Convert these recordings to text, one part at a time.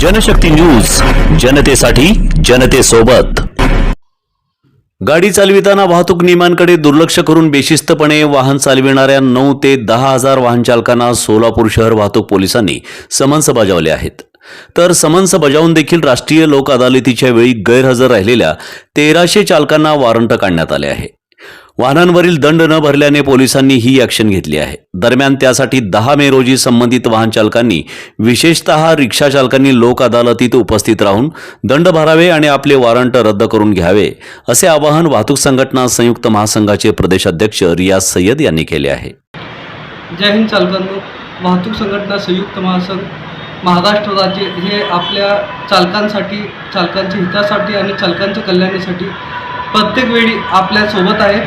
Janshakti news जनतेसाठी जनतेसोबत. गाडी चालविताना वाहतूक नियमांकडे दुर्लक्ष करून बेशिस्तपणे वाहन चालविणाऱ्या नऊ ते दहा हजार वाहन चालकांना सोलापूर शहर वाहतूक पोलिसांनी समन्स बजावले आहेत. तर समन्स बजावून देखील राष्ट्रीय लोक अदालतीच्या वेळी गैरहजर राहिलेल्या तेराशे चालकांना वॉरंट काढण्यात आले आहे. वाहनांवरील दंड न भरल्याने पोलिसांनी ही ॲक्शन घेतली आहे. दरम्यान त्यासाठी दहा मे रोजी संबंधित वाहन चालकांनी विशेषत रिक्षा चालकांनी लोक अदालतीत उपस्थित राहून दंड भरावे आणि आपले वॉरंट रद्द करून घ्यावे असे आवाहन वाहतूक संघटना संयुक्त महासंघाचे प्रदेशाध्यक्ष रियाज सय्यद यांनी केले आहे. जय हिंद चालकांनो. वाहतूक संघटना संयुक्त महासंघ महाराष्ट्र राज्य हे आपल्या चालकांसाठी चालकांच्या हितासाठी आणि चालकांच्या कल्याणासाठी प्रत्येक वेळी आपल्यासोबत आहे.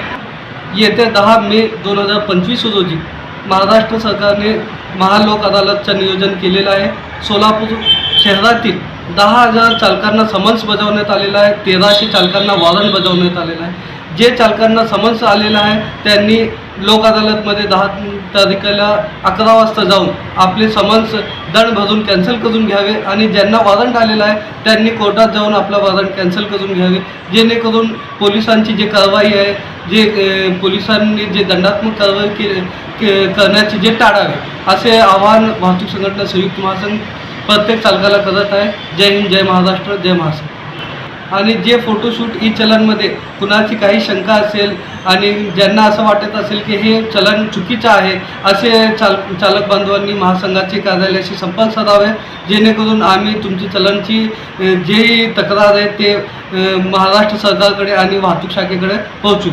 येत्या दहा मे दोन हजार पंचवीस रोजी महाराष्ट्र सरकारने महालोक अदालतचं नियोजन केलेलं आहे. सोलापूर शहरातील दहा हजार चालकांना समन्स बजावण्यात आलेला आहे. तेराशे चालकांना वॉरंट बजावण्यात आलेलं आहे. जे चालकांना समन्स आलेलं आहे त्यांनी लोक अदालतमध्ये दहा तारखेला अकरा वाजता जाऊन आपले समन्स दंड भरून कॅन्सल करून घ्यावे आणि ज्यांना वॉरंट आलेलं आहे त्यांनी कोर्टात जाऊन आपला वॉरंट कॅन्सल करून घ्यावे. जेणेकरून पोलिसांची जी कारवाई आहे जे पोलिसांनी जे दंडात्मक कारवाई के के- करण्याचे जे टाळावे असे आवाहन वाहतूक संघटना संयुक्त महासंघ प्रत्येक चालकाला करत आहे. जय हिंद जय महाराष्ट्र जय महासंघ आणि जे फोटोशूट ई चलनमध्ये कुणाची काही शंका असेल आणि ज्यांना असं वाटत असेल की हे चलन चुकीचं आहे असे चाल चालक बांधवांनी महासंघाचे कार्यालयाशी संपर्क साधावे जेणेकरून आम्ही तुमची चलनची जे तक्रार आहे ते महाराष्ट्र सरकारकडे आणि वाहतूक शाखेकडे पोहोचू.